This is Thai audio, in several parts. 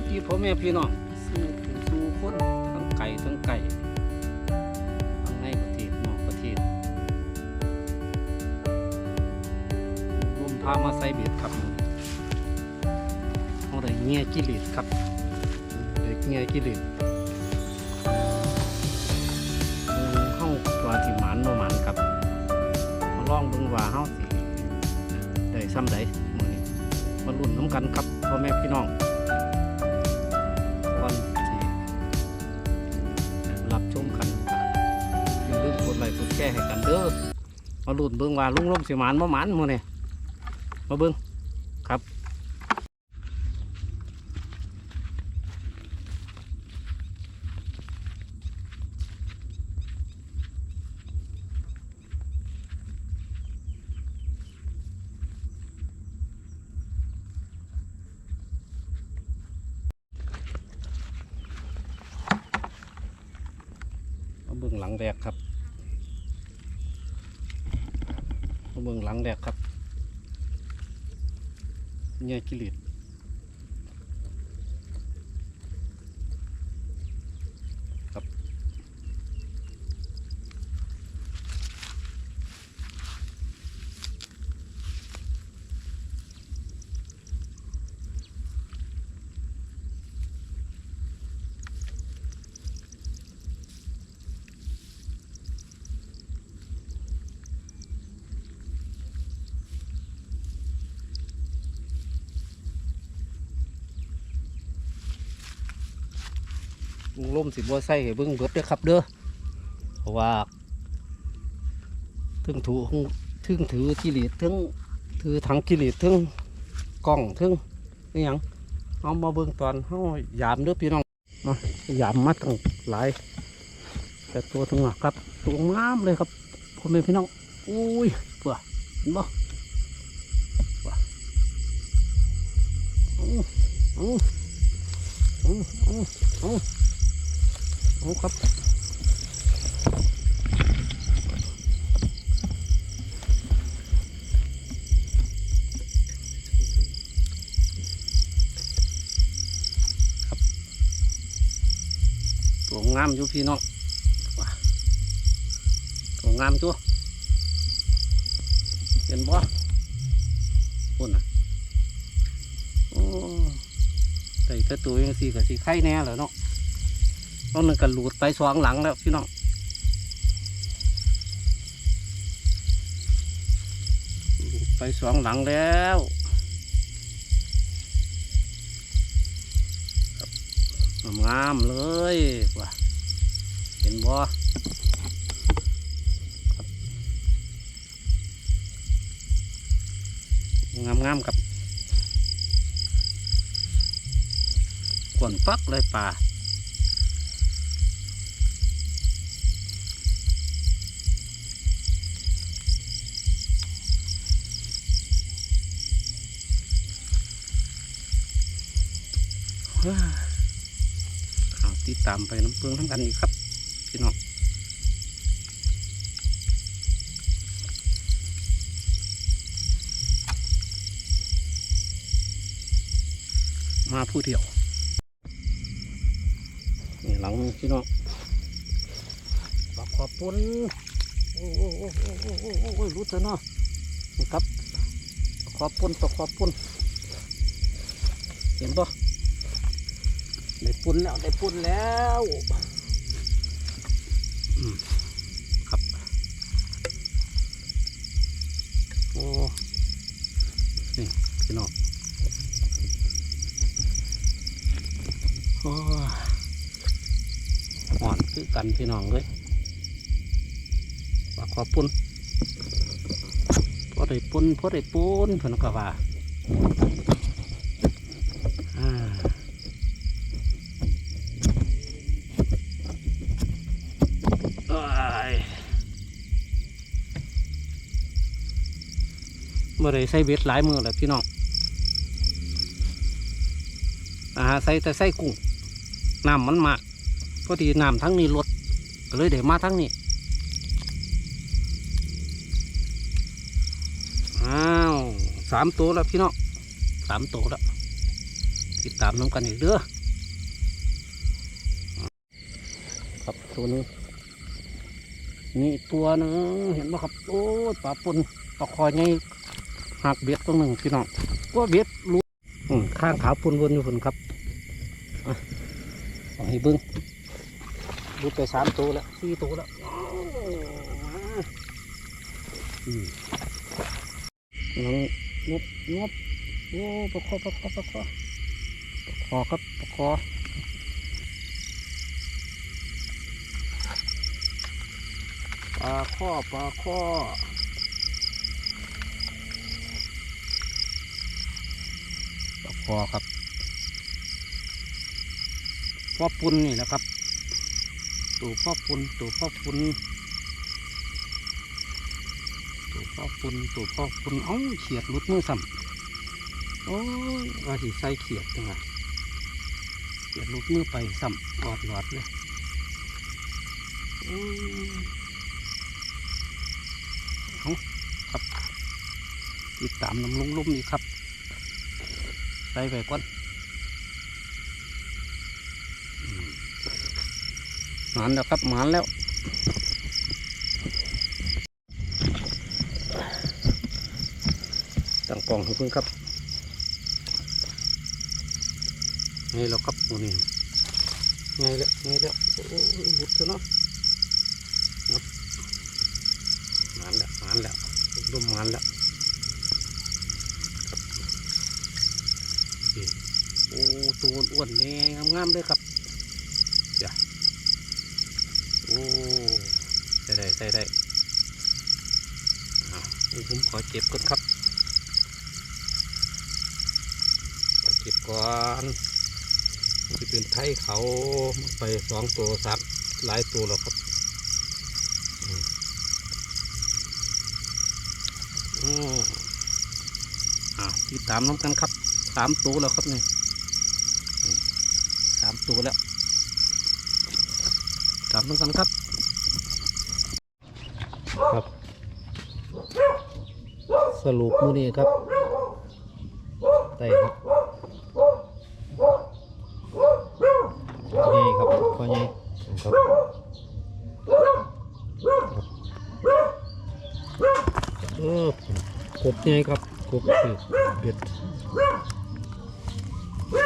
ดีพ่อแม่พี่น้องสู้ถึงสู้คนทั้งไก่ทั้งไก่ทั้งในประเทศนอกประเทศรวมพามาใส่เบ็ดครับเอาได้เงี้ยกิเลสครับได้เงี้ยกิเลสเบิ่งเฮาว่าสิหมานบ่หมานครับมาลองบิ่งว่าเฮาสิได้ซ้ำใดมื้อนี้มาลุ้นน้ำกันครับพ่อแม่พี่น้อง ชร์ให้กันเด้อมาลุ้นเบิ่งว่าลุงลมสิหมานบ่หมานมื้อนี้มาเบิ่งครับมาเบิ่งหลังแรกครับ เมืองหลังแรกครับเนี่ยกิริต ลุงลมสิบัวใส่ให้เบิ่งเบิดเด้อครับเด้อเพราะว่าถึงถูถึงถือกิริตถึงถือถังกิริตถึงกล้องถึงนี่ยังเอามาเบิ่งตอนเฮายามเด้อพี่น้องมายามมาตั้งหลาย แต่ตัวถึงอะครับตัวงามเลยครับพ่อแม่พี่น้องอุ้ยเปื่อเห็นบ่เปื่ออู้อู้อู้อู้อู้อู้ค รับครับตัวงามอยู่พี่น้องตัวงามตัวเห็นบ่พุ่นอะโอ้แต่กระตัวยังสีกับสีไข่แน่เลยเนาะ ตอนนึงก็หลุดไปสองหลังแล้วพี่น้องไปสองหลังแล้วงามๆเลยว่ะเห็นบ่งามงามๆกับกวนปักเลยป่า เอาติดตามไปน้ำเปืองทั้งกันอีกครับ พี่น้องมาผู้เดียวนี่หลังพี่น้องปลาขอบปุ้นโอ้โอ้โอ้โอ้โอ้โอ้โอ้โอ้รู้เถอะเนาะนี่ครับขอบปุ้นปลาขอบปุ้นเห็นปะ ได้ปุ้นแล้วได้ปุ้นแล้วครับโอ้นี่พี่น้องโอ้ยอ่อนคือกันพี่น้องเลยว่าขอปุ่นพอได้ปุ่นพอได้ปุ่นเพิ่นก็ว่า เมื่อไรใส่เบ็ดหลายมือแล้วพี่น้องอ่าใส่แต่ใส่กุ้งน้ำมันมากพอดีน้ำทั้งนี้ลดก็เลยเดี๋ยวมาทั้งนี้อ้าวสามตัวแล้วพี่น้องสามตัวแล้วติดตามน้ำกันอีกเด้อครับตัวหนึงนี่ตัวหนึงเห็นไหมครับโอ้ปลาปนปลาคอยไง หักเบ็ดตัวหนึ่งพี่น้องว่าเบ็ดรู้ข้างขาปนวนอยู่ฝนครับอะเอาให้บิ้งดูไปสามตัวแล้วสี่ตัวแล้วโอ้มาอืมน้องบนบโอ้ปลาคอปลาคอปลาคอปลาคอครับปลาคอปลาข้อปลาข้อ ปลาคอครับพ่อปุนนี่แหละครับ ตัวพ่อปุนตัวพ่อปุนตัวพ่อปุนตัวพ่อปุนเอ้าเขียดลุดมือซ้ำโอ้ยว่าสิใส่เขียดจังไงเขียดลุดมือไปซ้ำออดหลอดเลยเอาครับติดตามน้ำลุ่มลุ่มนี่ครับ ส่ไปก่อนหมานแล้วครับหมานแล้วตั้งกล่องให้เพิ่งครับ นี่เราครับตัวนี้ไงแล้วไงแล้วโอ้โหหลุดซะเนาะเนาะหมานแล้วหมานแล้วร่มหมานแล้วครับนี่ โอ้ตัวอ้วนๆนี่งามๆเลยครับเดี๋ยวโอ้ใส่ได้ใส่ได้อ่าผมขอเก็บก่อนครับ ขอเก็บก่อนมันจะเป็นไทยเขาไปสองตัวสามหลายตัวแล้วครับอืมอืมอ่าติดตามน้ำกันครับ สามตัวแล้วครับนี่อืมสามตัวแล้วตามน้ำกันครับ ครับ สรุปมื้อนี้ครับได้ครับนี่ครับพ่อใหญ่ครับเออกบไงครับกบคือเบ็ด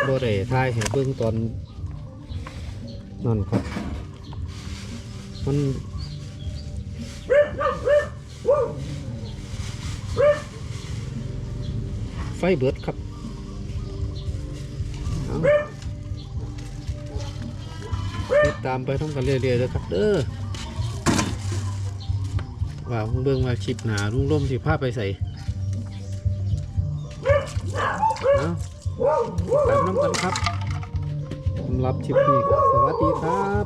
บ่ได้ทายให้เบิ่งตอนนั่นครับ มันไฟเบิดครับติดตามไปท่องกันเรื่อยๆเลยครับเด้อว่าเพิ่งเบิ่งว่าคลิปหนาลุงร่มสิพาไปใส่เอา ตามน้ำกันครับสำหรับชิปนี้สวัสดีครับ